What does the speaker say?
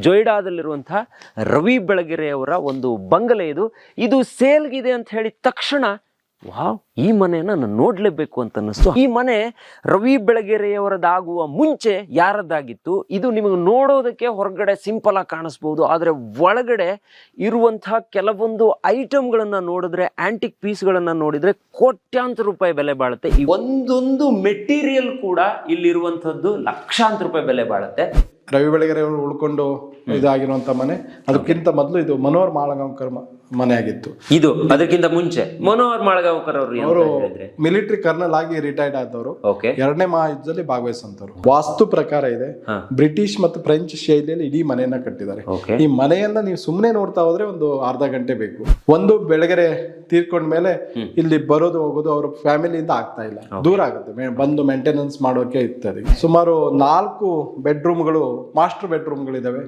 ಜೊಯ್ಡಾದಲ್ಲಿರುವಂತಹ ರವಿ ಬೆಳಗೆರೆಯವರ ಒಂದು ಬಂಗಲೆ ಇದು. ಇದು ಸೇಲ್ಗಿದೆ ಅಂತ ಹೇಳಿದ ತಕ್ಷಣ ವಾವ್ ಈ ಮನೆಯನ್ನು ನಾನು ನೋಡ್ಲೇಬೇಕು ಅಂತ ಅನ್ನಿಸ್ತು ಈ ಮನೆ ರವಿ ಬೆಳಗೆರೆಯವರದಾಗುವ ಮುಂಚೆ ಯಾರದ್ದಾಗಿತ್ತು? ಇದು ನಿಮಗೆ ನೋಡೋದಕ್ಕೆ ಹೊರಗಡೆ ಸಿಂಪಲ್ ಆಗಿ ಕಾಣಿಸ್ಬೋದು. ಆದರೆ ಒಳಗಡೆ ಇರುವಂತಹ ಕೆಲವೊಂದು ಐಟಮ್ಗಳನ್ನು ನೋಡಿದ್ರೆ ಆಂಟಿಕ್ ಪೀಸ್ಗಳನ್ನು ನೋಡಿದರೆ ಕೋಟ್ಯಾಂತರ ರೂಪಾಯಿ ಬೆಲೆ ಬಾಳುತ್ತೆ. ಈ ಒಂದೊಂದು ಮೆಟೀರಿಯಲ್ ಕೂಡ ಇಲ್ಲಿರುವಂಥದ್ದು ಲಕ್ಷಾಂತರ ರೂಪಾಯಿ ಬೆಲೆ ಬಾಳುತ್ತೆ. ರವಿ ಬೆಳಗೆರೆಯವರು ಉಳ್ಕೊಂಡು ಇದಾಗಿರುವಂಥ ಮನೆ. ಅದಕ್ಕಿಂತ ಮೊದಲು ಇದು ಮನೋಹರ್ ಮಾಳಗಾಂವ್ಕರ್ ಮ- ಮನೆ ಆಗಿತ್ತು. ಇದು ಅದಕ್ಕಿಂತ ಮುಂಚೆ. ಮನೋಹರ್ ಮಾಳಗಾಂವ್ಕರ್ ಅವರು ಅವರು ಮಿಲಿಟರಿ ಕರ್ನಲ್ ಆಗಿ ರಿಟೈರ್ಡ್ ಆದವರು. ಎರಡನೇ ಮಹಾಯುದ್ಧದಲ್ಲಿ ಭಾಗವಹಿಸಂತವ್ರು. ವಾಸ್ತು ಪ್ರಕಾರ ಇದೆ ಬ್ರಿಟಿಷ್ ಮತ್ತು ಫ್ರೆಂಚ್ ಶೈಲಿಯಲ್ಲಿ ಇಡೀ ಮನೆಯನ್ನ ಕಟ್ಟಿದ್ದಾರೆ. ಈ ಮನೆಯನ್ನ ನೀವು ಸುಮ್ಮನೆ ನೋಡ್ತಾ ಹೋದ್ರೆ ಒಂದು ಅರ್ಧ ಗಂಟೆ ಬೇಕು. ಒಂದು ಬೆಳಗೆರೆ ತೀರ್ಕೊಂಡ್ಮೇಲೆ ಇಲ್ಲಿ ಬರೋದು ಹೋಗೋದು ಅವ್ರ ಫ್ಯಾಮಿಲಿಯಿಂದ ಆಗ್ತಾ ಇಲ್ಲ. ದೂರ ಆಗುತ್ತೆ. ಬಂದು ಮೇಂಟೆನೆನ್ಸ್ ಮಾಡೋಕೆ ಇರ್ತದೆ ಸುಮಾರು ನಾಲ್ಕು ಬೆಡ್ರೂಮ್ಗಳು ಮಾಸ್ಟರ್ ಬೆಡ್ರೂಮ್ಗಳಿದಾವೆ